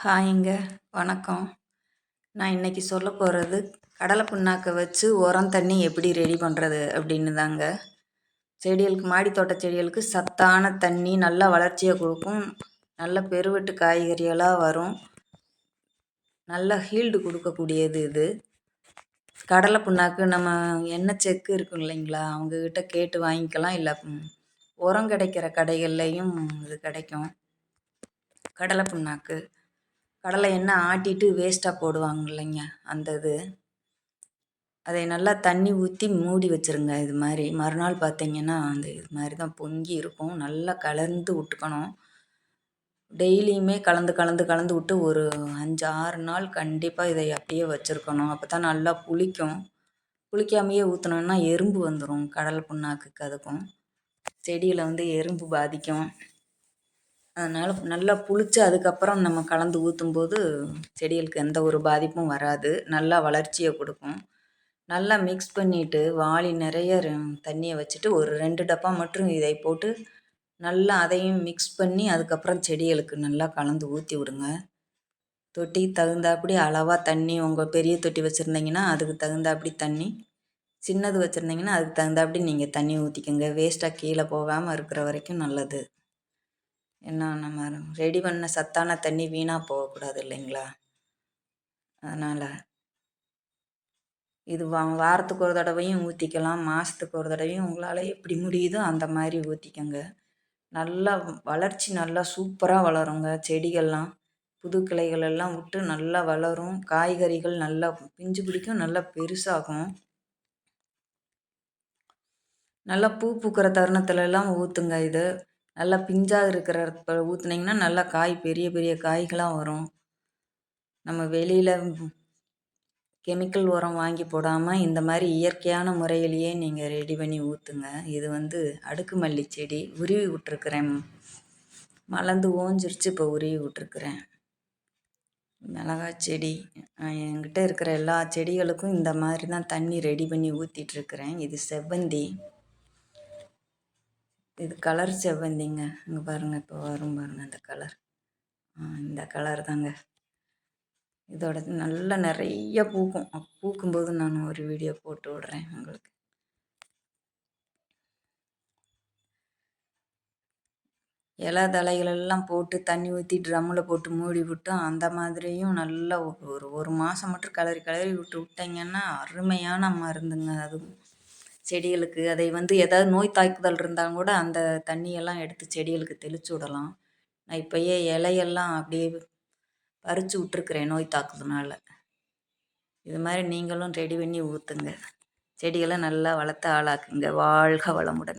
ஹாய்ங்க வணக்கம். நான் இன்றைக்கி சொல்ல போகிறது கடலை புண்ணாக்கை வச்சு உரம் தண்ணி எப்படி ரெடி பண்ணுறது அப்படின்னு தாங்க செடிகளுக்கு மாடி தோட்ட செடிகளுக்கு சத்தான தண்ணி நல்லா வளர்ச்சியை கொடுக்கும். நல்ல பெருவெட்டு காய்கறிகளாக வரும். நல்ல ஹீல்டு கொடுக்கக்கூடியது இது. கடலை புண்ணாக்கு நம்ம எண்ணெய் செக்கு இருக்கும் இல்லைங்களா? அவங்கக்கிட்ட கேட்டு வாங்கிக்கலாம். இல்லை உரம் கிடைக்கிற கடைகள்லையும் இது கிடைக்கும். கடலை புண்ணாக்கு. கடலை எண்ணெய் ஆட்டிட்டு வேஸ்ட்டாக போடுவாங்க இல்லைங்க அந்த இது. அதை நல்லா தண்ணி ஊற்றி மூடி வச்சுருங்க இது மாதிரி. மறுநாள் பார்த்தீங்கன்னா அந்த இது மாதிரி தான் பொங்கி இருக்கும். நல்லா கலந்து விட்டுக்கணும். டெய்லியுமே கலந்து கலந்து கலந்து விட்டு ஒரு அஞ்சு ஆறு நாள் கண்டிப்பாக இதை அப்படியே வச்சுருக்கணும். அப்போ தான் நல்லா புளிக்கும். புளிக்காமையே ஊற்றினோன்னா எறும்பு வந்துடும் கடல் புண்ணாக்குக்கு அதுக்கும். செடியில் வந்து எறும்பு பாதிக்கும். அதனால் நல்லா புளிச்சு அதுக்கப்புறம் நம்ம கலந்து ஊற்றும்போது செடிகளுக்கு எந்த ஒரு பாதிப்பும் வராது. நல்லா வளர்ச்சியை கொடுக்கும். நல்லா மிக்ஸ் பண்ணிவிட்டு வாளி நிறைய தண்ணியை வச்சுட்டு ஒரு ரெண்டு டப்பா மட்டும் இதை போட்டு நல்லா அதையும் மிக்ஸ் பண்ணி அதுக்கப்புறம் செடிகளுக்கு நல்லா கலந்து ஊற்றி விடுங்க. தொட்டி தகுந்தாப்படி அளவாக தண்ணி உங்கள் பெரிய தொட்டி வச்சுருந்தீங்கன்னா அதுக்கு தகுந்தாப்படி தண்ணி. சின்னது வச்சுருந்தீங்கன்னா அதுக்கு தகுந்தாப்படி நீங்கள் தண்ணி ஊற்றிக்கோங்க வேஸ்ட்டாக கீழே போகாமல் இருக்கிற வரைக்கும் நல்லது. ஏன்னா நம்ம ரெடி பண்ண சத்தான தண்ணி வீணாக போகக்கூடாது இல்லைங்களா? அதனால் இது வா வாரத்துக்கு ஒரு தடவையும் ஊற்றிக்கலாம் மாதத்துக்கு ஒரு தடவையும் உங்களால் எப்படி முடியுதோ அந்த மாதிரி ஊற்றிக்கோங்க நல்லா வளர்ச்சி நல்லா சூப்பராக வளருங்க. செடிகள்லாம் புது கிளைகள் எல்லாம் விட்டு நல்லா வளரும். காய்கறிகள் நல்லா பிஞ்சு பிடிக்கும் நல்லா பெருசாகும். நல்லா பூ பூக்கிற தருணத்துலலாம் ஊற்றுங்க இது. நல்லா பிஞ்சாக இருக்கிறப்ப ஊற்றுனீங்கன்னா நல்லா காய் பெரிய பெரிய காய்களாக வரும். நம்ம வெளியில் கெமிக்கல் உரம் வாங்கி போடாமல் இந்த மாதிரி இயற்கையான முறையிலேயே நீங்கள் ரெடி பண்ணி ஊற்றுங்க இது வந்து அடுக்கு மல்லி செடி உருவி விட்ருக்குறேன் மலர்ந்து ஓஞ்சிருச்சு இப்போ உருவி விட்ருக்குறேன் மிளகாய் செடி என்கிட்ட இருக்கிற எல்லா செடிகளுக்கும் இந்த மாதிரி தான் தண்ணி ரெடி பண்ணி ஊற்றிட்டுருக்குறேன் இது செவ்வந்தி. இது கலர் செவ்வந்திங்க. இங்கே பாருங்கள் இப்போ வரும் பாருங்கள் இந்த கலர். இந்த கலர் தாங்க. இதோட நல்லா நிறைய பூக்கும். பூக்கும்போது நான் ஒரு வீடியோ போட்டு விட்றேன் உங்களுக்கு. இலை தலைகளெல்லாம் போட்டு தண்ணி ஊற்றி ட்ரம்மில் போட்டு மூடி விட்டோம் அந்த மாதிரியும் நல்லா ஒரு ஒரு மாதம் மட்டும் கலரி கலரி விட்டு விட்டிங்கன்னா அருமையான மருந்துங்க. அதுவும் செடிகளுக்கு அதை வந்து ஏதாவது நோய் தாக்குதல் இருந்தால் கூட அந்த தண்ணியெல்லாம் எடுத்து செடிகளுக்கு தெளித்து விடலாம். நான் இப்போயே இலையெல்லாம் அப்படியே பறித்து விட்ருக்குறேன் நோய் தாக்குதனால இது மாதிரி நீங்களும் ரெடி பண்ணி ஊற்றுங்க செடிகளை நல்லா வளர்த்து ஆளாக்குங்க. வாழ்க வளமுடன்.